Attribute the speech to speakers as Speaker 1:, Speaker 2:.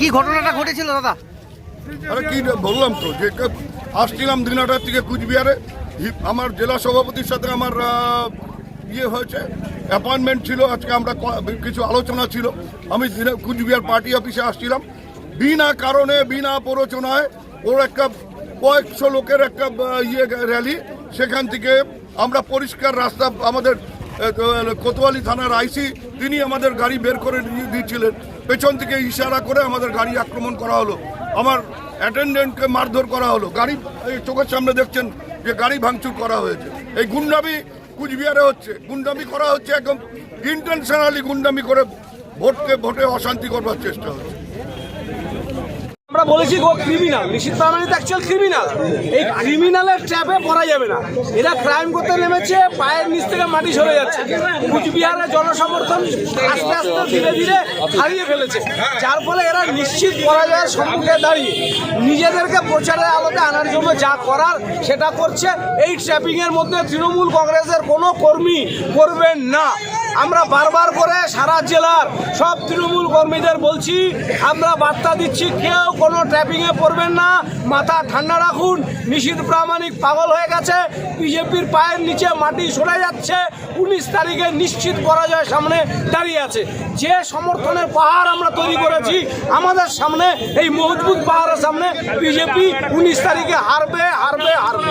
Speaker 1: কি ঘটনাটা ঘটেছিল, দাদা?
Speaker 2: আরে কি বললাম তো, যে আসছিলাম দিনাটার থেকে কুচবিহারে আমার জেলা সভাপতির সাথে আমার ইয়ে হয়েছে অ্যাপয়েন্টমেন্ট ছিল, আজকে আমরা কিছু আলোচনা ছিল। আমি কুচবিহার পার্টি অফিসে আসছিলাম। বিনা কারণে, বিনা প্ররোচনায়, ওর একটা কয়েকশো লোকের একটা ইয়ে র্যালি সেখান থেকে আমরা পরিষ্কার রাস্তা, আমাদের কোতোয়ালি থানার আইসি, তিনি আমাদের গাড়ি বের করে দিয়ে দিয়েছিলেন। পেছন থেকে ইশারা করে আমাদের গাড়ি আক্রমণ করা হলো। আমার অ্যাটেন্ডেন্টকে মারধর করা হলো। গাড়ি, এই চোখের সামনে দেখছেন যে গাড়ি ভাঙচুর করা হয়েছে। এই গুন্ডামি কুচবিহারে হচ্ছে। গুন্ডামি করা হচ্ছে একদম ইন্টেনশনালি গুন্ডামি করে ভোটকে, ভোটে অশান্তি করবার চেষ্টা হচ্ছে।
Speaker 3: আমরা বলেছি গো ক্রিমিনাল নিশ্চিত প্রামাণিক অ্যাকচুয়াল ক্রিমিনাল এই ক্রিমিনালের ট্র্যাপে পড়া যাবে না। এরা ক্রাইম করতে নেমেছে, পায়ের নিচ থেকে মাটি সরে যাচ্ছে। কুচবিহারের জনসমর্থন আস্তে আস্তে ধীরে ধীরে হারিয়ে ফেলেছে। যার ফলে এরা নিশ্চিত পরাজয়ের সম্মুখে দাঁড়িয়ে। নিজেদেরকে প্রচারের আলোতে আনার জন্য যা করার, সেটা করছে। এই ট্র্যাপিং এর মধ্যে তৃণমূল কংগ্রেসের কোনো কর্মী করবেন না। আমরা বারবার করে সারা জেলার সব তৃণমূল কর্মীদের বলছি, আমরা বার্তা দিচ্ছি, কেউ কোনো ট্র্যাপিংয়ে পড়বেন না। মাথা ঠান্ডা রাখুন। নিশীত প্রামাণিক পাগল হয়ে গেছে। বিজেপির পায়ের নিচে মাটি সরে যাচ্ছে। উনিশ তারিখে নিশ্চিত পরাজয়ের সামনে দাঁড়িয়ে আছে। যে সমর্থনের পাহাড় আমরা তৈরি করেছি, আমাদের সামনে, এই মজবুত পাহাড়ের সামনে বিজেপি উনিশ তারিখে হারবে হারবে হারবে।